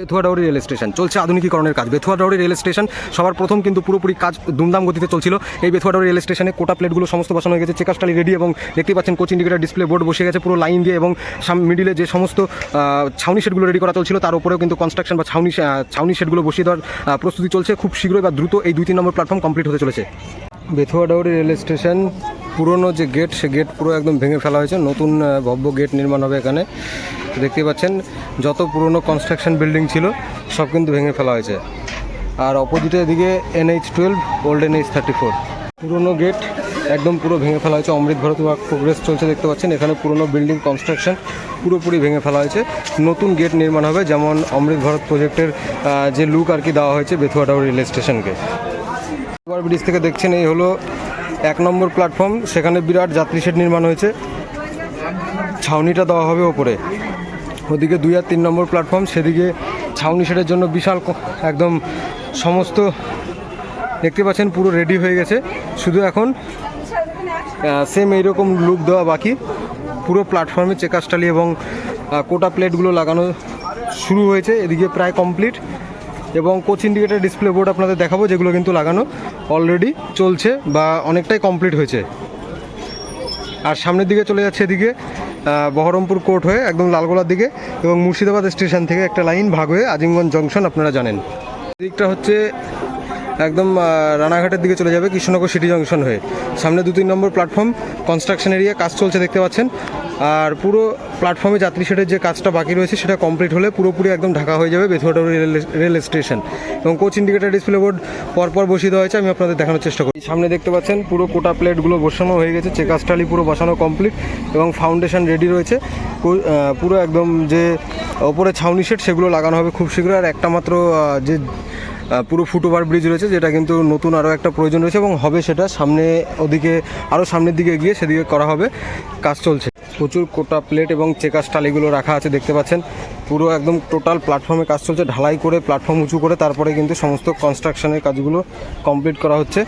Bethuadahari rail station. চলছে আধুনিকীকরণের কাজ। Bethuadahari rail station সবার প্রথম কিন্তু পুরোপুরি কাজ দুমদাম গতিতে চলছিল। এই বেথুয়াডাউরি রেল স্টেশনে কোটা প্লেটগুলো সমস্ত বসানো হয়ে গেছে। চেকাস্টালি রেডি এবং দেখতে পাচ্ছেন কোচ ইন্ডিকেটার ডিসপ্লে বোর্ড বসে গেছে পুরো লাইন দিয়ে এবং মিডিলে যে সমস্ত ছাউনি সেটগুলো রেডি করা চলছিল, তার উপরেও কিন্তু কনস্ট্রাকশন বা ছাউনি ছাউনি সেটগুলো বসিয়ে দেওয়ার প্রস্তুতি চলছে। খুব শীঘ্রই বা দ্রুত এই দুই তিন নম্বর প্ল্যাটফর্ম কমপ্লিট হতে চলেছে। বেথুয়াডাউরি রেল স্টেশন পুরনো যে গেট সে গেট পুরো একদম ভেঙে ফেলা হয়েছে। নতুন ভব্য গেট নির্মাণ হবে এখানে। দেখতে পাচ্ছেন, যত পুরনো কনস্ট্রাকশন বিল্ডিং ছিল, সব কিন্তু ভেঙে ফেলা হয়েছে। আর অপোজিটে এদিকে NH twelve old NH thirty four পুরনো গেট একদম পুরো ভেঙে ফেলা হয়েছে। অমৃত ভারত ওয়ার্ক প্রোগ্রেস চলছে, দেখতে পাচ্ছেন। এখানে পুরনো বিল্ডিং কনস্ট্রাকশন পুরোপুরি ভেঙে ফেলা হয়েছে। নতুন গেট নির্মাণ হবে, যেমন অমৃত ভারত প্রজেক্টের যে লুক আর কি দেওয়া হয়েছে বেথুয়াটাও রেল স্টেশনকে ব্রিজ থেকে দেখছেন, এই হলো এক নম্বর প্ল্যাটফর্ম সেখানে বিরাট যাত্রী শেড নির্মাণ হয়েছে। ছাউনিটা দেওয়া হবে ওপরে। ওদিকে দুই আর তিন নম্বর প্ল্যাটফর্ম সেদিকে ছাউনি শেডের জন্য বিশাল একদম সমস্ত দেখতে পাচ্ছেন পুরো রেডি হয়ে গেছে। শুধু এখন সেম এইরকম লুক দেওয়া বাকি। পুরো প্ল্যাটফর্মে চেকাস্টালি এবং কোটা প্লেটগুলো লাগানো শুরু হয়েছে। এদিকে প্রায় কমপ্লিট এবং কোচ ইন্ডিকেটার ডিসপ্লে বোর্ড আপনাদের দেখাবো, যেগুলো কিন্তু লাগানো অলরেডি চলছে বা অনেকটাই কমপ্লিট হয়েছে। আর সামনের দিকে চলে যাচ্ছে এদিকে বহরমপুর কোর্ট হয়ে একদম লালগোলার দিকে এবং মুর্শিদাবাদ স্টেশন থেকে একটা লাইন ভাগ হয়ে আজিমগঞ্জ জংশন আপনারা জানেন। দিকটা হচ্ছে একদম রানাঘাটের দিকে চলে যাবে কৃষ্ণনগর সিটি জংশন হয়ে। সামনে দু তিন নম্বর প্ল্যাটফর্ম কনস্ট্রাকশন এরিয়া কাজ চলছে দেখতে পাচ্ছেন। আর পুরো প্ল্যাটফর্মে যাত্রী শেডের যে কাজটা বাকি রয়েছে, সেটা কমপ্লিট হলে পুরোপুরি একদম ঢাকা হয়ে যাবে বেথুয়াডাউরি রেল স্টেশন। এবং কোচ ইন্ডিকেটার ডিসপ্লে বোর্ড পরপর বসিয়ে দেওয়া হয়েছে, আমি আপনাদের দেখানোর চেষ্টা করি। সামনে দেখতে পাচ্ছেন, পুরো কোটা প্লেটগুলো বসানো হয়ে গেছে চেকাস্টালি পুরো বসানো কমপ্লিট এবং ফাউন্ডেশন রেডি রয়েছে। পুরো একদম যে ওপরে ছাউনি সেট সেগুলো লাগানো হবে খুব শীঘ্র আর একটা মাত্র যে পুরো ফুটওভার ব্রিজ রয়েছে, যেটা কিন্তু নতুন আরও একটা প্রয়োজন রয়েছে এবং হবে সেটা সামনে ওদিকে আরও সামনের দিকে গিয়ে সেদিকে করা হবে, কাজ চলছে। প্রচুর কোটা প্লেট এবং চেকার স্টালিগুলো রাখা আছে, দেখতে পাচ্ছেন। পুরো একদম টোটাল প্ল্যাটফর্মে কাজ চলছে, ঢালাই করে প্ল্যাটফর্ম উঁচু করে, তারপরে কিন্তু সমস্ত কনস্ট্রাকশনের কাজগুলো কমপ্লিট করা হচ্ছে।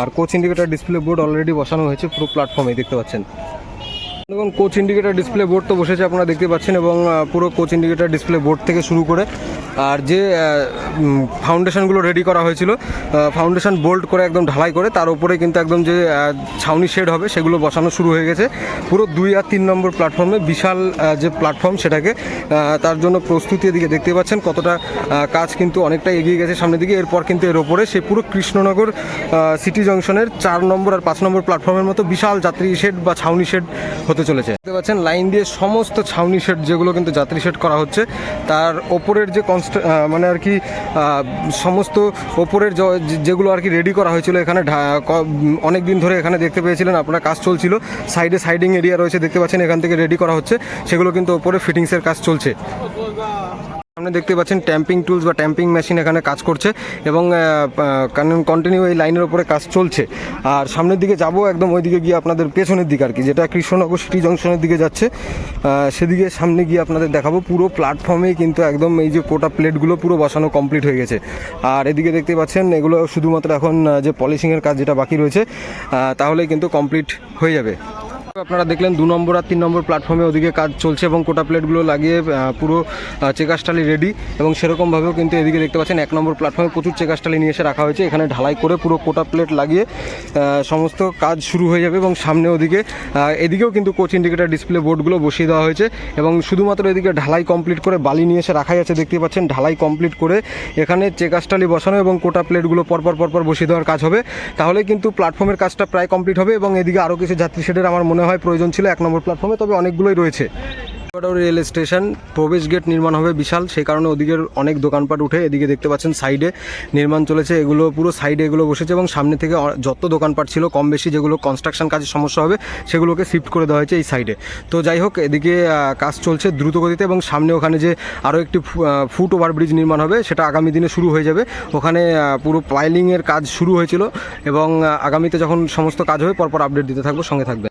আর coach indicator display board already বসানো হয়েছে পুরো প্ল্যাটফর্মে দেখতে পাচ্ছেন। এবং কোচ ইন্ডিকেটার ডিসপ্লে বোর্ড তো বসেছে, আপনারা দেখতে পাচ্ছেন, এবং পুরো কোচ ইন্ডিকেটার ডিসপ্লে বোর্ড থেকে শুরু করে, আর যে ফাউন্ডেশনগুলো রেডি করা হয়েছিল ফাউন্ডেশন বোল্ট করে একদম ঢালাই করে, তার উপরে কিন্তু একদম যে ছাউনি শেড হবে, সেগুলো বসানো শুরু হয়ে গেছে। পুরো দুই আর তিন নম্বর প্ল্যাটফর্মে বিশাল যে প্ল্যাটফর্ম সেটাকে তার জন্য প্রস্তুতি এদিকে দেখতে পাচ্ছেন, কতটা কাজ কিন্তু অনেকটা এগিয়ে গেছে সামনের দিকে, এরপর কিন্তু এর ওপরে সে পুরো কৃষ্ণনগর সিটি জংশনের চার নম্বর আর পাঁচ নম্বর প্ল্যাটফর্মের মতো বিশাল যাত্রী শেড বা ছাউনি শেড হতে চলেছে। দেখতে পাচ্ছেন, লাইন দিয়ে সমস্ত ছাউনি শেড যেগুলো কিন্তু যাত্রী শেড করা হচ্ছে, তার ওপরের যে কনস্ট মানে আর কি সমস্ত ওপরের যেগুলো আর কি রেডি করা হয়েছিল এখানে অনেক দিন ধরে এখানে দেখতে পেয়েছিলেন, আপনার কাজ চলছিল। সাইডে সাইডিং এরিয়া রয়েছে, দেখতে পাচ্ছেন, এখান থেকে রেডি করা হচ্ছে, সেগুলো কিন্তু ওপরে ফিটিংসের কাজ চলছে। সামনে দেখতে পাচ্ছেন ট্যাম্পিং টুলস বা ট্যাম্পিং মেশিন এখানে কাজ করছে এবং কন্টিনিউ এই লাইনের উপরে কাজ চলছে। আর সামনের দিকে যাব, একদম ওই দিকে গিয়ে আপনাদের পেছনের দিকে আর কি যেটা কৃষ্ণনগর সিটি জংশনের দিকে যাচ্ছে। সেদিকে সামনে গিয়ে আপনাদের দেখাবো, পুরো প্ল্যাটফর্মে কিন্তু একদম এই যে কোটা প্লেটগুলো পুরো বসানো কমপ্লিট হয়ে গেছে। আর এদিকে দেখতে পাচ্ছেন, এগুলো শুধুমাত্র এখন যে পলিশিংয়ের কাজ যেটা বাকি রয়েছে তাহলেই কিন্তু কমপ্লিট হয়ে যাবে। আপনারা দেখলেন দু নম্বর আর তিন নম্বর প্ল্যাটফর্মে ওদিকে কাজ চলছে এবং কোটা প্লেটগুলো লাগিয়ে পুরো চেকাস্টালি রেডি এবং সেরকমভাবেও কিন্তু এদিকে দেখতে পাচ্ছেন এক নম্বর প্ল্যাটফর্মে প্রচুর চেকাস্টালি নিয়ে এসে রাখা হয়েছে। এখানে ঢালাই করে পুরো কোটা প্লেট লাগিয়ে সমস্ত কাজ শুরু হয়ে যাবে এবং সামনে ওদিকে এদিকেও কিন্তু কোচ ইন্ডিকেটার ডিসপ্লে বোর্ডগুলো বসিয়ে দেওয়া হয়েছে এবং শুধুমাত্র এদিকে ঢালাই কমপ্লিট করে বালি নিয়ে এসে রাখাই আছে, দেখতে পাচ্ছেন ঢালাই কমপ্লিট করে এখানে চেকাস্টালি বসানো এবং কোটা প্লেটগুলো পরপর পরপর বসিয়ে দেওয়ার কাজ হবে। তাহলে কিন্তু প্ল্যাটফর্মের কাজটা প্রায় কমপ্লিট হবে এবং এদিকে আরও কিছু যাত্রী শেডের আমার মনে হয়, প্রয়োজন ছিল এক নম্বর প্ল্যাটফর্মে তবে অনেকগুলোই রয়েছে। রেল স্টেশন প্রবেশ গেট নির্মাণ হবে বিশাল, সেই কারণে ওদিকের অনেক দোকানপাট উঠে এদিকে দেখতে পাচ্ছেন সাইডে নির্মাণ চলেছে। এগুলো পুরো সাইডে এগুলো বসেছে এবং সামনে থেকে যত দোকানপাট ছিল, কম বেশি যেগুলো কনস্ট্রাকশন কাজের সমস্যা হবে, সেগুলোকে শিফট করে দেওয়া হয়েছে এই সাইডে তো যাই হোক, এদিকে কাজ চলছে দ্রুত গতিতে এবং সামনে ওখানে যে আরও একটি ফুট ওভারব্রিজ নির্মাণ হবে, সেটা আগামী দিনে শুরু হয়ে যাবে। ওখানে পুরো প্লাইলিংয়ের কাজ শুরু হয়েছিল এবং আগামীতে যখন সমস্ত কাজ হবে, পরপর আপডেট দিতে থাকব, সঙ্গে থাকবে